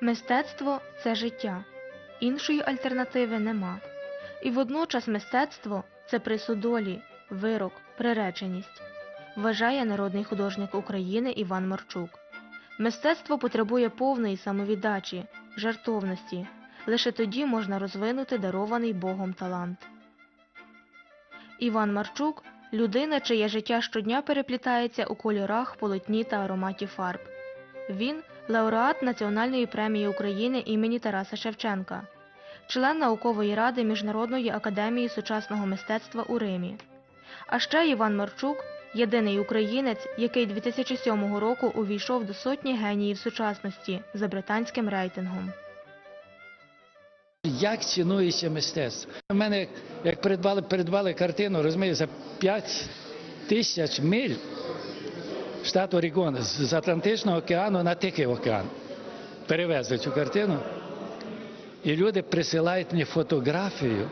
Мистецтво це життя, іншої альтернативи нема. І водночас мистецтво це присуд долі, вирок, приреченість, вважає народний художник України Іван Марчук. Мистецтво потребує повної самовіддачі, жартовності. Лише тоді можна розвинути дарований Богом талант. Іван Марчук людина, чиє життя щодня переплітається у кольорах, полотні та ароматі фарб. Він лауреат Національної премії України імені Тараса Шевченка, член наукової ради Міжнародної академії сучасного мистецтва у Римі. А ще Іван Марчук єдиний українець, який 2007 року увійшов до сотні геніїв сучасності за британським рейтингом. Як цінується мистецтво? У мене, як придбали, придбали картину, розумієте, за 5 тисяч миль штат Орігон з Атлантичного океану на Тихий океан. Перевезли цю картину. І люди присилають мені фотографію,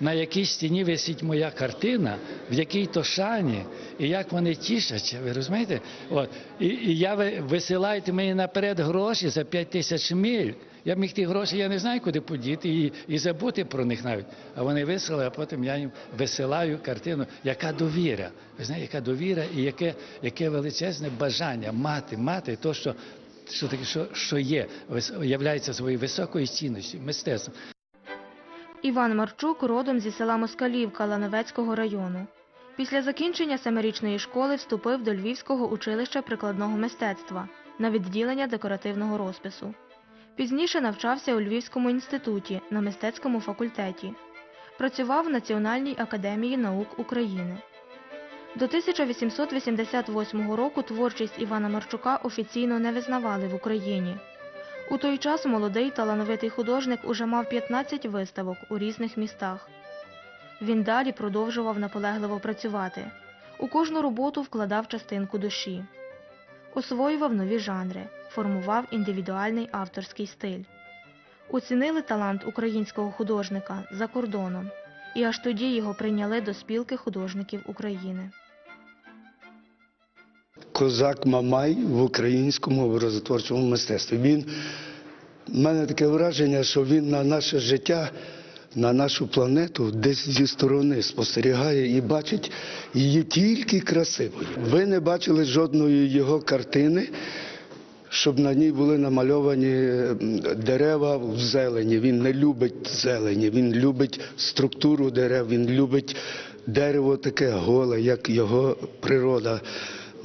на якій стіні висить моя картина, в якій то шані, і як вони тішаться, ви розумієте? От. І, і я ви- висилають мені наперед гроші за 5 тисяч миль. Я міг ті гроші, я не знаю, куди подіти і, і забути про них навіть. А вони висилали, а потім я їм висилаю картину. Яка довіра? Ви знаєте, яка довіра і яке, яке величезне бажання мати, мати то, що, що таке, що, що є, являється своєю високою цінністю, мистецтвом. Іван Марчук родом зі села Москалівка Лановецького району. Після закінчення семирічної школи вступив до Львівського училища прикладного мистецтва на відділення декоративного розпису. Пізніше навчався у Львівському інституті на мистецькому факультеті. Працював в Національній академії наук України. До 1888 року творчість Івана Марчука офіційно не визнавали в Україні. У той час молодий талановитий художник уже мав 15 виставок у різних містах. Він далі продовжував наполегливо працювати. У кожну роботу вкладав частинку душі. Освоював нові жанри, формував індивідуальний авторський стиль. Оцінили талант українського художника за кордоном, і аж тоді його прийняли до спілки художників України. Козак Мамай в українському образотворчому мистецтві. Він в мене таке враження, що він на наше життя, на нашу планету десь зі сторони спостерігає і бачить її тільки красивою. Ви не бачили жодної його картини. Щоб на ній були намальовані дерева в зелені. Він не любить зелені, він любить структуру дерев, він любить дерево таке голе, як його природа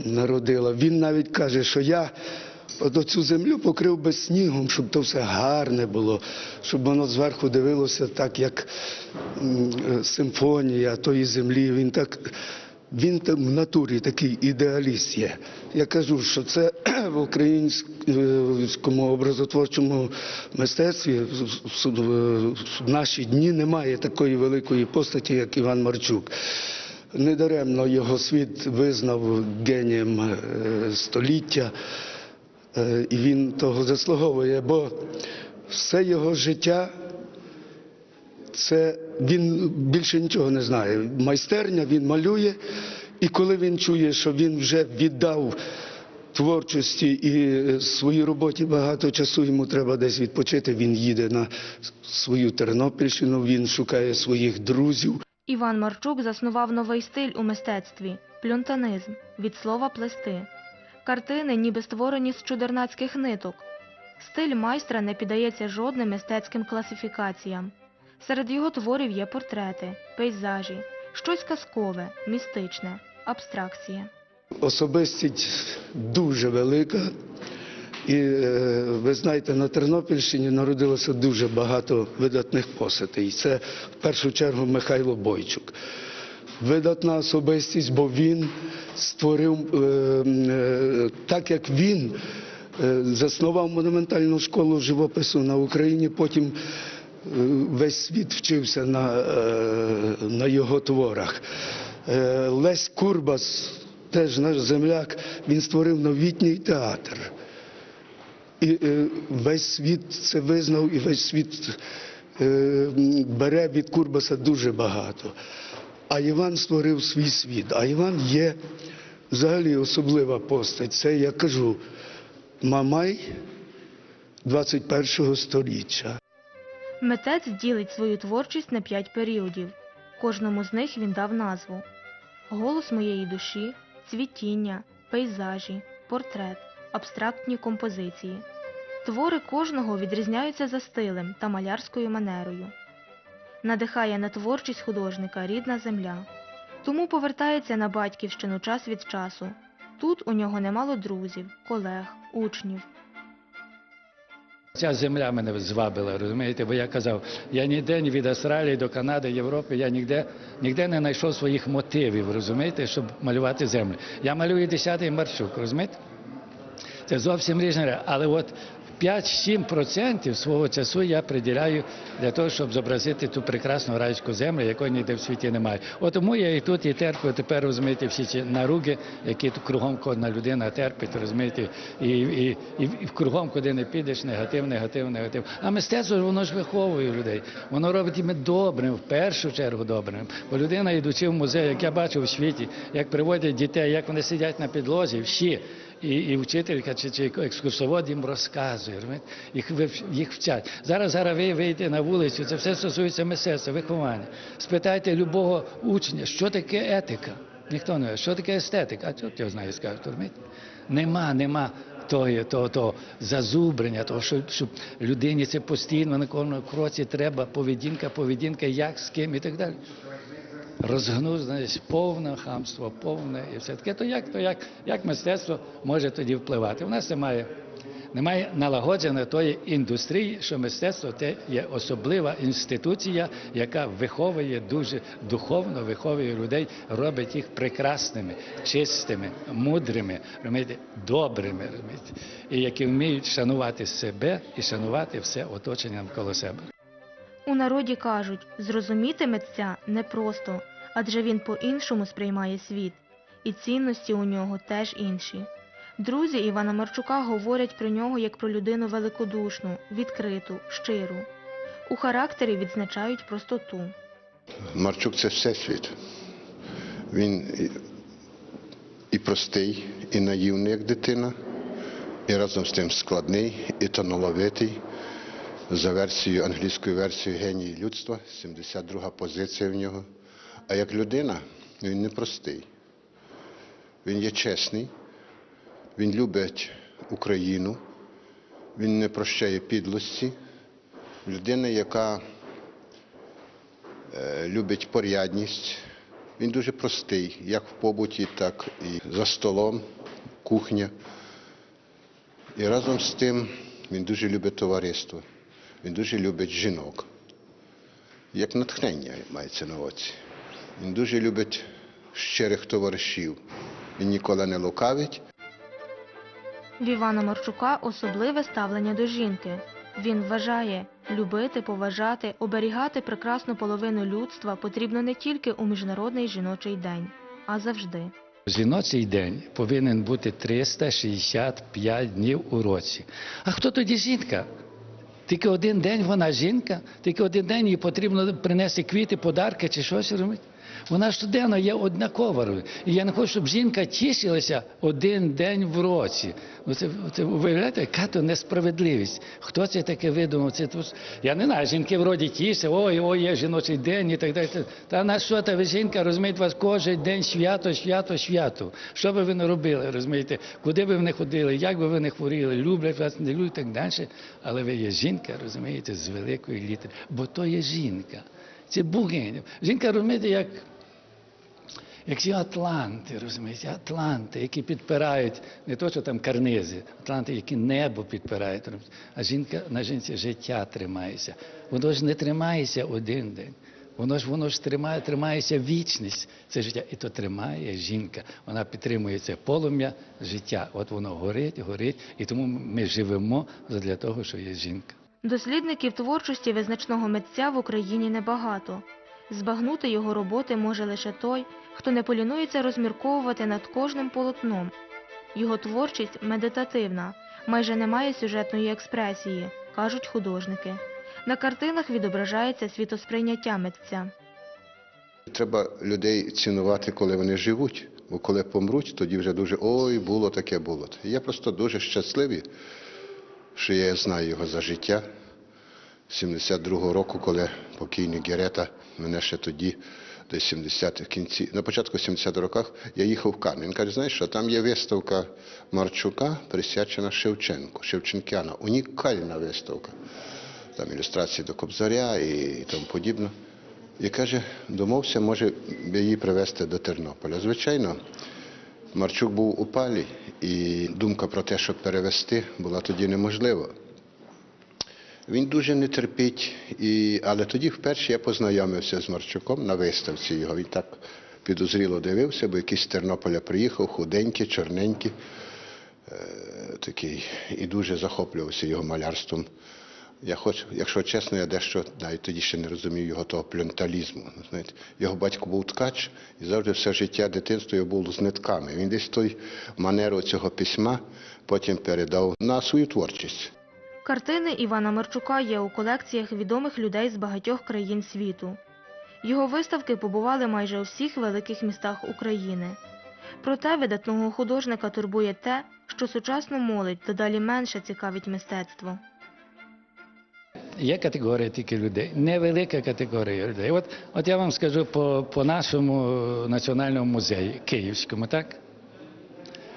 народила. Він навіть каже, що я цю землю покрив би снігом, щоб то все гарне було, щоб воно зверху дивилося так, як е, симфонія тої землі. Він так. Він там в натурі такий ідеаліст є. Я кажу, що це в українському образотворчому мистецтві в- наші дні немає такої великої постаті, як Іван Марчук. Недаремно його світ визнав генієм е, століття, і він того заслуговує, бо все його життя це він більше нічого не знає. Майстерня він малює, і коли він чує, що він вже віддав творчості і своїй роботі багато часу, йому треба десь відпочити. Він їде на свою Тернопільщину, він шукає своїх друзів. Іван Марчук заснував новий стиль у мистецтві плюнтанизм від слова плести. Картини ніби створені з чудернацьких ниток. Стиль майстра не піддається жодним мистецьким класифікаціям. Серед його творів є портрети, пейзажі, щось казкове, містичне, абстракція. Особистість дуже велика. І е, ви знаєте, на Тернопільщині народилося дуже багато видатних постатей. Це в першу чергу Михайло Бойчук. Видатна особистість, бо він створив е, е, так, як він е, заснував монументальну школу живопису на Україні, потім е, весь світ вчився на, на його творах. Лесь Курбас, теж наш земляк, він створив новітній театр. І весь світ це визнав, і весь світ бере від Курбаса дуже багато. А Іван створив свій світ. А Іван є взагалі особлива постать. Це я кажу, Мамай 21-го століття. Митець ділить свою творчість на п'ять періодів. Кожному з них він дав назву: голос моєї душі, цвітіння, пейзажі, портрет, абстрактні композиції. Твори кожного відрізняються за стилем та малярською манерою. Надихає на творчість художника рідна земля. Тому повертається на батьківщину час від часу. Тут у нього немало друзів, колег, учнів. Ця земля мене звабила, розумієте, бо я казав, я ніде ні від Австралії до Канади, Європи, я ніде, ніде не знайшов своїх мотивів, розумієте, щоб малювати землю. Я малюю 10-й маршрук, розумієте? Це зовсім різні речі. Але от 5-7% свого часу я приділяю для того, щоб зобразити ту прекрасну райську землю, якої ніде в світі немає. От тому я і тут, і терплю тепер, розумієте, всі ці наруги, які тут кругом кожна людина терпить, розумієте, і, і, і, і кругом, куди не підеш, негатив, негатив, негатив. А мистецтво воно ж виховує людей. Воно робить їм добрим, в першу чергу добрим. Бо людина, йдучи в музей, як я бачу в світі, як приводять дітей, як вони сидять на підлозі, всі. І, і вчителька чи, чи екскурсовод їм розказує, їх, їх вчать. Зараз, зараз ви вийдете на вулицю, це все стосується мистецтва, виховання. Спитайте любого учня, що таке етика. Ніхто не знає, що таке естетика. А чого я знаю, скажуть? Нема, нема того, того, того зазубрення, того, щоб, щоб людині це постійно на кожному кроці треба поведінка, поведінка, як, з ким і так далі розгнув, знаєш, повне хамство, повне і все таке. То як, то як, як мистецтво може тоді впливати? У нас немає, немає налагодженої тої індустрії, що мистецтво це є особлива інституція, яка виховує дуже духовно, виховує людей, робить їх прекрасними, чистими, мудрими, розумієте, добрими, розумієте, і які вміють шанувати себе і шанувати все оточення навколо себе. У народі кажуть, зрозуміти митця непросто, адже він по-іншому сприймає світ, і цінності у нього теж інші. Друзі Івана Марчука говорять про нього як про людину великодушну, відкриту, щиру. У характері відзначають простоту. Марчук це всесвіт. Він і- простий, і наївний, як дитина, і разом з тим складний, і талановитий. За версією, англійською версією геній людства, 72 позиція в нього. А як людина, він не простий. Він є чесний, він любить Україну, він не прощає підлості. Людина, яка е, любить порядність. Він дуже простий, як в побуті, так і за столом, кухня. І разом з тим він дуже любить товариство, він дуже любить жінок. Як натхнення мається на оці. Він дуже любить щирих товаришів. Він ніколи не лукавить. В Івана Марчука особливе ставлення до жінки. Він вважає, любити, поважати, оберігати прекрасну половину людства потрібно не тільки у Міжнародний жіночий день, а завжди. Жіночий день повинен бути 365 днів у році. А хто тоді жінка? Тільки один день вона жінка, тільки один день їй потрібно принести квіти, подарки чи щось робити. Вона щоденно є однакова. І я не хочу, щоб жінка тішилася один день в році. Ну це, це ви уявляєте, яка то несправедливість. Хто це таке видумав? Це тут- я не знаю, жінки вроді тішаться, ой, ой, є жіночий день і так далі. Та на що та ви жінка, розумієте, вас кожен день свято, свято, свято. Що би ви не робили, розумієте? Куди би ви не ходили, як би ви не хворіли, люблять вас, не люблять і так далі. Але ви є жінка, розумієте, з великої літери. Бо то є жінка. Це богиня. Жінка, розумієте, як як ці атланти, розумієте, атланти, які підпирають не то, що там карнизи, атланти, які небо підпирають, а жінка на жінці життя тримається. Воно ж не тримається один день. Воно ж воно ж тримає, тримається вічність це життя. І то тримає жінка. Вона підтримує це полум'я життя. От воно горить, горить, і тому ми живемо для того, що є жінка. Дослідників творчості визначного митця в Україні небагато. Збагнути його роботи може лише той, хто не полінується розмірковувати над кожним полотном. Його творчість медитативна, майже немає сюжетної експресії, кажуть художники. На картинах відображається світосприйняття митця. Треба людей цінувати, коли вони живуть. Бо коли помруть, тоді вже дуже ой, було таке було. Я просто дуже щасливий, що я знаю його за життя. 72-го року, коли покійний Герета, мене ще тоді, десь 70 в кінці, на початку 70-х роках, я їхав в Канн. Він каже, знаєш що, там є виставка Марчука, присвячена Шевченку, Шевченкяна. Унікальна виставка. Там ілюстрації до Кобзаря і тому подібне. І каже, домовся, може її привезти до Тернополя. Звичайно, Марчук був у палі, і думка про те, щоб перевезти, була тоді неможлива. Він дуже не терпить, і... але тоді вперше я познайомився з Марчуком на виставці його. Він так підозріло дивився, бо якийсь з Тернополя приїхав, худенький, чорненький, е... такий, і дуже захоплювався його малярством. Я хоч, якщо чесно, я дещо навіть тоді ще не розумів його того плюнталізму. Знаєте, його батько був ткач і завжди все життя дитинство його було з нитками. Він десь той манеру цього письма потім передав на свою творчість. Картини Івана Марчука є у колекціях відомих людей з багатьох країн світу. Його виставки побували майже у всіх великих містах України. Проте видатного художника турбує те, що сучасну молодь дедалі менше цікавить мистецтво. Є категорія тільки людей, невелика категорія людей. От, от я вам скажу по, по нашому національному музеї Київському, так?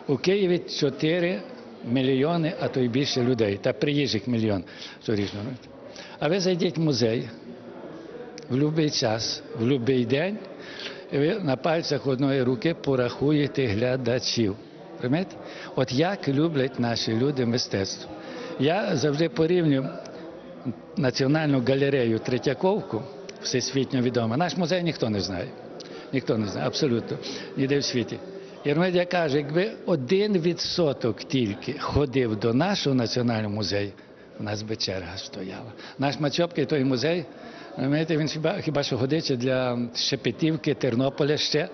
У Києві 4 мільйони, а то й більше людей, та приїжджих мільйон щорічно. А ви зайдіть в музей в будь-який час, в будь-який день, і ви на пальцях одної руки порахуєте глядачів. От як люблять наші люди мистецтво. Я завжди порівнюю Національну галерею Третьяковку, всесвітньо відома. Наш музей ніхто не знає. Ніхто не знає, абсолютно. Ніде в світі. І Ромедія каже, якби один відсоток тільки ходив до нашого національного музею, у нас би черга стояла. Наш Мачопки, той музей, він хіба, хіба що годиться для Шепетівки, Тернополя ще.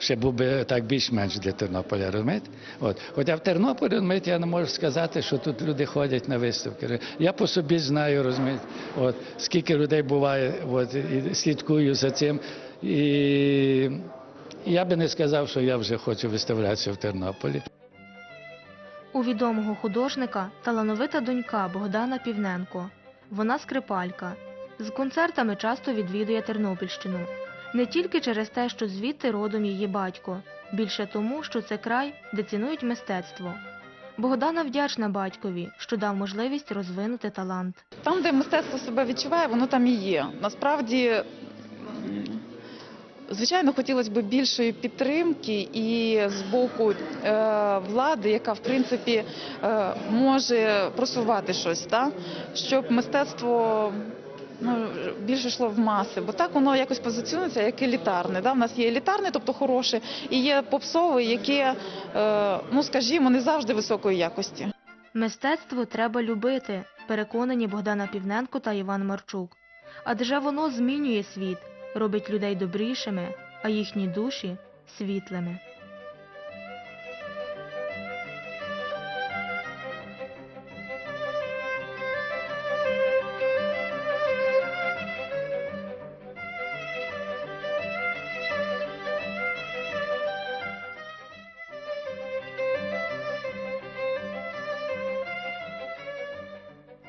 Ще був би так більш-менш для Тернополя, розумієте? От. Хоча в Тернополі, розумієте, я не можу сказати, що тут люди ходять на виставки. Я по собі знаю, розумієте, от, скільки людей буває, от, і слідкую за цим. І я би не сказав, що я вже хочу виставлятися в Тернополі. У відомого художника талановита донька Богдана Півненко. Вона скрипалька. З концертами часто відвідує Тернопільщину. Не тільки через те, що звідти родом її батько, більше тому, що це край, де цінують мистецтво. Богдана вдячна батькові, що дав можливість розвинути талант. Там, де мистецтво себе відчуває, воно там і є. Насправді, звичайно, хотілося б більшої підтримки і з боку е, влади, яка в принципі е, може просувати щось, та? щоб мистецтво. Ну, більше йшло в маси, бо так воно якось позиціонується як елітарне. Да? У нас є елітарне, тобто хороше, і є попсове, яке, е, ну скажімо, не завжди високої якості. Мистецтво треба любити, переконані Богдана Півненко та Іван Марчук. Адже воно змінює світ, робить людей добрішими, а їхні душі світлими.